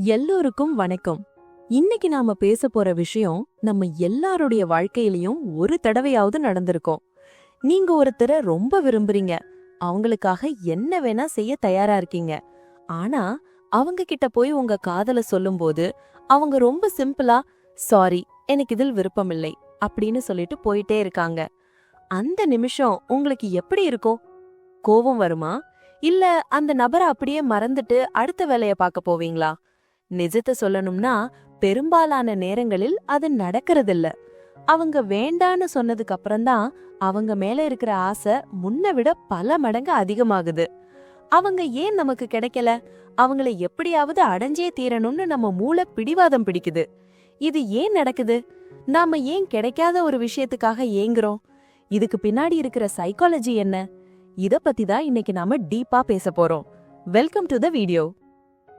எல்லோருக்கும் வணக்கம். இன்னைக்கு நாம பேச போற விஷயம் நம்ம எல்லாருடைய வாழ்க்கையிலயும் ஒரு தடவையாவது நடந்திருக்கும். நீங்க ஒருத்தரை ரொம்ப விரும்புறீங்க. அவங்களுக்காக என்ன வேணா செய்ய தயாரா இருக்கீங்க. ஆனா அவங்க கிட்ட போய் உங்க காதல சொல்லும்போது அவங்க ரொம்ப சிம்பிளா சாரி எனக்கு இதில் விருப்பமில்லை அப்படின்னு சொல்லிட்டு போயிட்டே இருக்காங்க. அந்த நிமிஷம் உங்களுக்கு எப்படி இருக்கும்? கோபம் வருமா? இல்ல அந்த நபரை அப்படியே மறந்துட்டு அடுத்த வேலைய பார்க்க போவீங்களா? நிஜத்தை சொல்லணும்னா பெரும்பாலான நேரங்களில் அது நடக்கறதில்ல. அவங்க வேண்டான்னு சொன்னதுக்கு அப்புறம்தான் அவங்க மேல இருக்கிற ஆசை முன்ன விட பல மடங்கு அதிகமாகுது. அவங்க ஏன் நமக்கு கிடைக்கல? அவங்கள எப்படியாவது அடைஞ்சே தீரணும்னு நம்ம மூளை பிடிவாதம் பிடிக்குது. இது ஏன் நடக்குது? நாம ஏன் கிடைக்காத ஒரு விஷயத்துக்காக ஏங்குறோம்? இதுக்கு பின்னாடி இருக்கிற சைக்காலஜி என்ன? இத பத்தி தான் இன்னைக்கு நாம டீப்பா பேச போறோம். வெல்கம் டு த வீடியோ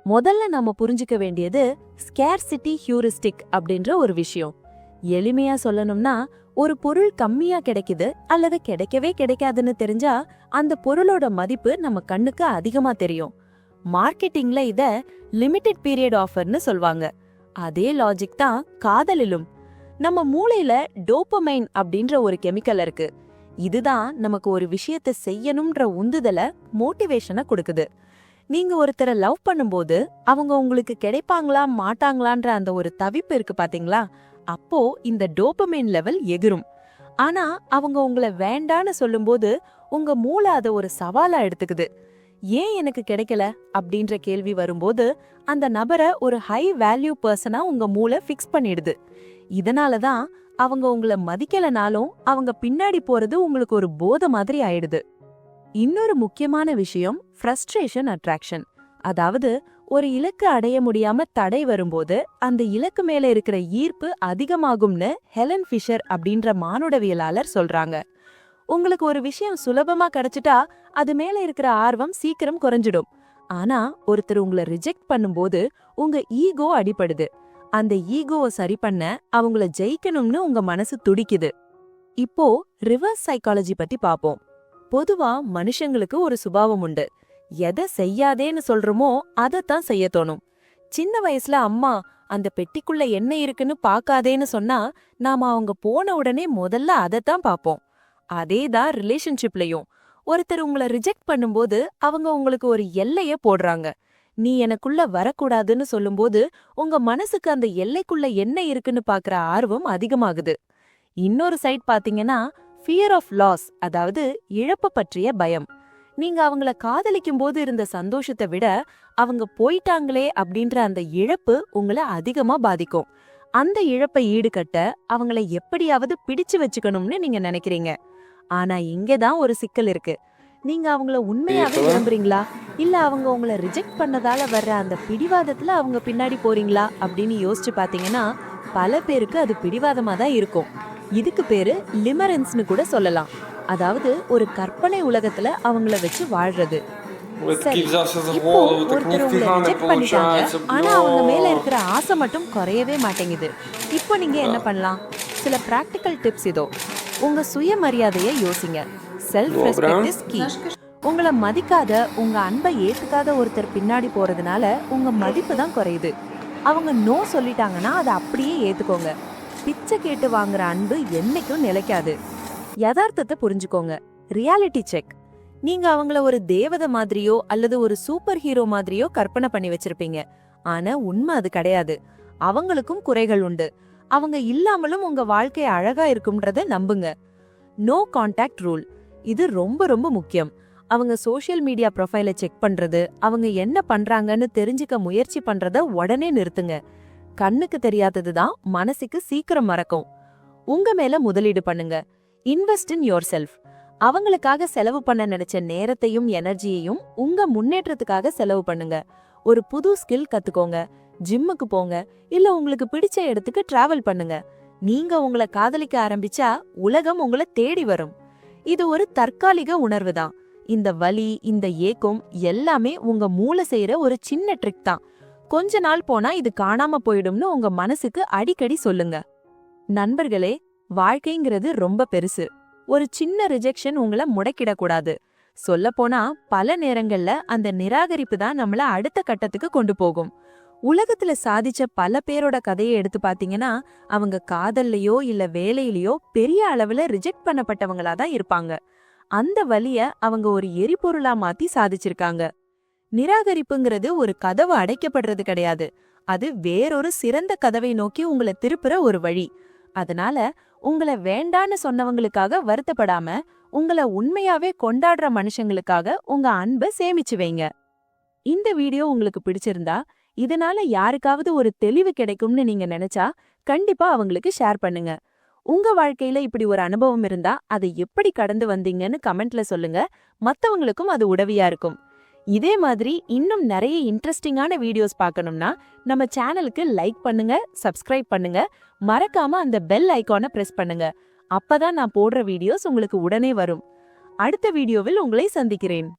முதல்ல நாம புரிஞ்சுக்க வேண்டியது ஸ்கேர்சிட்டி ஹியூரிஸ்டிக் அப்படின்ற ஒரு விஷயம். எளிமையா சொல்லணும்னா ஒரு பொருள் கம்மியா கிடைக்குது அல்லது கிடைக்கவே கிடைக்காதுன்னு தெரிஞ்சா அந்த பொருளோட மதிப்பு நம்ம கண்ணுக்கு அதிகமா தெரியும். மார்க்கெட்டிங்ல இத லிமிடெட் பீரியட் ஆஃபர்னு சொல்வாங்க. அதே லாஜிக் தான் காதலிலும். நம்ம மூளையில டோப்பமைன் அப்படின்ற ஒரு கெமிக்கல் இருக்கு. இதுதான் நமக்கு ஒரு விஷயத்தை செய்யணும்ன்ற உந்துதல மோட்டிவேஷனை கொடுக்குது. நீங்க ஒருத்தரை லவ் பண்ணும்போது அவங்க உங்களுக்கு கிடைப்பாங்களா மாட்டாங்களான்ற அந்த ஒரு தவிப்பு இருக்கு பாத்தீங்களா? அப்போ இந்த டோபமைன் லெவல் எகிரும். ஆனா அவங்க உங்களை வேண்டான்னு சொல்லும்போது உங்க மூளை அதை ஒரு சவாலா எடுத்துக்குது. ஏன் எனக்கு கிடைக்கல? அப்படின்ற கேள்வி வரும்போது அந்த நபரை ஒரு ஹை வேல்யூ பர்சனா உங்க மூளை ஃபிக்ஸ் பண்ணிடுது. இதனால தான் அவங்க உங்களை மதிக்கலனாலும் அவங்க பின்னாடி போறது உங்களுக்கு ஒரு போத மாதிரி ஆயிடுது. இன்னொரு முக்கியமான விஷயம் ஃப்ரஸ்ட்ரேஷன் அட்ராக்ஷன் அதாவது ஒரு இலக்கு அடைய முடியாம தடை வரும்போது அந்த இலக்கு மேல இருக்கிற ஈர்ப்பு அதிகமாகும்னு ஹெலன் ஃபிஷர் அப்படின்ற மானுடவியலாளர் சொல்றாங்க. உங்களுக்கு ஒரு விஷயம் சுலபமா கிடைச்சிட்டா அது மேல இருக்கிற ஆர்வம் சீக்கிரம் குறைஞ்சிடும். ஆனா ஒருத்தர் உங்களை ரிஜெக்ட் பண்ணும்போது உங்க ஈகோ அடிபடுது. அந்த ஈகோவை சரி பண்ண அவங்கள ஜெயிக்கணும்னு உங்க மனசு துடிக்குது. இப்போ ரிவர்ஸ் சைக்காலஜி பத்தி பாப்போம் பொதுவா மனுஷங்களுக்கு ஒரு சுபாவம் உண்டு. எதை செய்யாதேன்னு சொல்றோமோ அதைத்தான் செய்ய தோணும். சின்ன வயசுல அம்மா அந்த பெட்டிக்குள்ள என்ன இருக்குன்னு பாக்காதேன்னு சொன்னா நாம அவங்க போன உடனே முதல்ல அதைத்தான் பாப்போம் அதேதான் ரிலேஷன்ஷிப்லயும். ஒருத்தர் உங்களை ரிஜெக்ட் பண்ணும்போது அவங்க உங்களுக்கு ஒரு எல்லைய போடுறாங்க. நீ எனக்குள்ள வரக்கூடாதுன்னு சொல்லும்போது உங்க மனசுக்கு அந்த எல்லைக்குள்ள என்ன இருக்குன்னு பாக்குற ஆர்வம் அதிகமாகுது. இன்னொரு சைட் பாத்தீங்கன்னா ஃபியர் ஆஃப் லாஸ் அதாவது இழப்பு பற்றிய பயம். நீங்க அவங்கள காதலிக்கும் போது இருந்த சந்தோஷத்தை விட அவங்க போயிட்டாங்களே அப்படின்ற அந்த இழப்பு உங்களை அதிகமா பாதிக்கும். அந்த இழப்பை ஈடுகட்ட அவங்கள எப்படியாவது பிடிச்சு வச்சுக்கணும்னு நீங்க நினைக்கிறீங்க. ஆனா இங்கதான் ஒரு சிக்கல் இருக்கு. நீங்க அவங்கள உண்மையாவே விரும்புறீங்களா இல்ல அவங்க உங்களை ரிஜெக்ட் பண்ணதால வர்ற அந்த பிடிவாதத்துல அவங்க பின்னாடி போறீங்களா? அப்படின்னு யோசிச்சு பாத்தீங்கன்னா பல பேருக்கு அது பிடிவாதமா தான் இருக்கும். இதுக்கு பேரு லிமரன்ஸ்னு கூட சொல்லலாம். அதாவது ஒரு கற்பனை உலகத்துல அவங்கள வச்சு வாழ்றது. ஆனா அவங்க மேல இருக்கிற ஆசை மட்டும் குறையவே மாட்டேங்குது. இப்போ நீங்க என்ன பண்ணலாம்? சில பிராக்டிக்கல் டிப்ஸ் இதோ. உங்க சுயமரியாதையை யோசிங்க. செல்ஃப் ரெஸ்பெக்ட் இஸ் கீ உங்களை மதிக்காத உங்க அன்பை ஏத்துக்காத ஒருத்தர் பின்னாடி போறதுனால உங்க மதிப்பு தான் குறையுது. அவங்க நோ சொல்லிட்டாங்கன்னா அதை அப்படியே ஏத்துக்கோங்க. பிச்சை கேட்டு வாங்குற அன்பு என்னைக்கும் நிலைக்காது. யதார்த்தத்தை புரிஞ்சுக்கோங்க. ரியாலிட்டி செக் நீங்க அவங்கள ஒரு தேவதை மாதிரியோ அல்லது ஒரு சூப்பர் ஹீரோ மாதிரியோ கற்பனை பண்ணி வச்சிருப்பீங்க. ஆனா உண்மை அது கிடையாது. அவங்களுக்கும் குறைகள் உண்டு. அவங்க இல்லாமலும் உங்க வாழ்க்கை அழகா இருக்கும்ன்றத நம்புங்க. நோ கான்டாக்ட் ரூல் இது ரொம்ப ரொம்ப முக்கியம். அவங்க சோஷியல் மீடியா ப்ரொஃபைலை செக் பண்றது அவங்க என்ன பண்றாங்கன்னு தெரிஞ்சுக்க முயற்சி பண்றத உடனே நிறுத்துங்க. கண்ணுக்கு தெரியாதது தான் மனசுக்கு சீக்கிரம் மறக்கும். உங்க மேல முதலீடு பண்ணுங்க. இன்வெஸ்ட் இன் யோர் செல்ஃப் அவங்களுக்காக செலவு பண்ண நினைச்ச நேரத்தையும் எனர்ஜியையும் உங்க முன்னேற்றத்துக்காக செலவு பண்ணுங்க. ஒரு புது ஸ்கில் கத்துக்கோங்க. ஜிம்முக்கு போங்க. இல்ல உங்களுக்கு பிடிச்ச இடத்துக்கு டிராவல் பண்ணுங்க. நீங்க உங்களை காதலிக்க ஆரம்பிச்சா உலகம் உங்களை தேடி வரும். இது ஒரு தற்காலிக உணர்வு தான். இந்த வலி இந்த ஏக்கம் எல்லாமே உங்க மூளை செய்யற ஒரு சின்ன ட்ரிக் தான். கொஞ்ச நாள் போனா இது காணாம போயிடும்னு உங்க மனசுக்கு அடிக்கடி சொல்லுங்க. நண்பர்களே வாழ்க்கைங்கிறது ரொம்ப பெருசு. ஒரு சின்ன ரிஜெக்ஷன் உங்களை முடக்கிடக்கூடாது. சொல்லப்போனா பல நேரங்கள்ல அந்த நிராகரிப்பு தான் நம்மள அடுத்த கட்டத்துக்கு கொண்டு போகும். உலகத்துல சாதிச்ச பல பேரோட கதையை எடுத்து பாத்தீங்கன்னா அவங்க காதல்லையோ இல்ல வேலையிலயோ பெரிய அளவுல ரிஜெக்ட் பண்ணப்பட்டவங்களா தான் இருப்பாங்க. அந்த வழிய அவங்க ஒரு எரிபொருளா மாத்தி சாதிச்சிருக்காங்க. நிராகரிப்புங்கிறது ஒரு கதவு அடைக்கப்படுறது கிடையாது. அது வேறொரு சிறந்த கதவை நோக்கி உங்களை திருப்புற ஒரு வழி. அதனால உங்களை வேண்டான்னு சொன்னவங்களுக்காக வருத்தப்படாம உங்களை உண்மையாவே கொண்டாடுற மனுஷங்களுக்காக உங்க அன்பை சேமிச்சு வைங்க. இந்த வீடியோ உங்களுக்கு பிடிச்சிருந்தா இதனால யாருக்காவது ஒரு தெளிவு கிடைக்கும்னு நீங்க நினைச்சா கண்டிப்பா அவங்களுக்கு ஷேர் பண்ணுங்க. உங்க வாழ்க்கையில இப்படி ஒரு அனுபவம் இருந்தா அதை எப்படி கடந்து வந்தீங்கன்னு கமெண்ட்ல சொல்லுங்க. மத்தவங்களுக்கும் அது உதவியா இருக்கும். இதே மாதிரி இன்னும் நிறைய இன்ட்ரெஸ்டிங்கான வீடியோஸ் பார்க்கணும்னா நம்ம சேனலுக்கு லைக் பண்ணுங்க சப்ஸ்கிரைப் பண்ணுங்க. மறக்காம அந்த பெல் ஐக்கானை பிரஸ் பண்ணுங்க. அப்பதான் நான் போடுற வீடியோஸ் உங்களுக்கு உடனே வரும். அடுத்த வீடியோவில் உங்களை சந்திக்கிறேன்.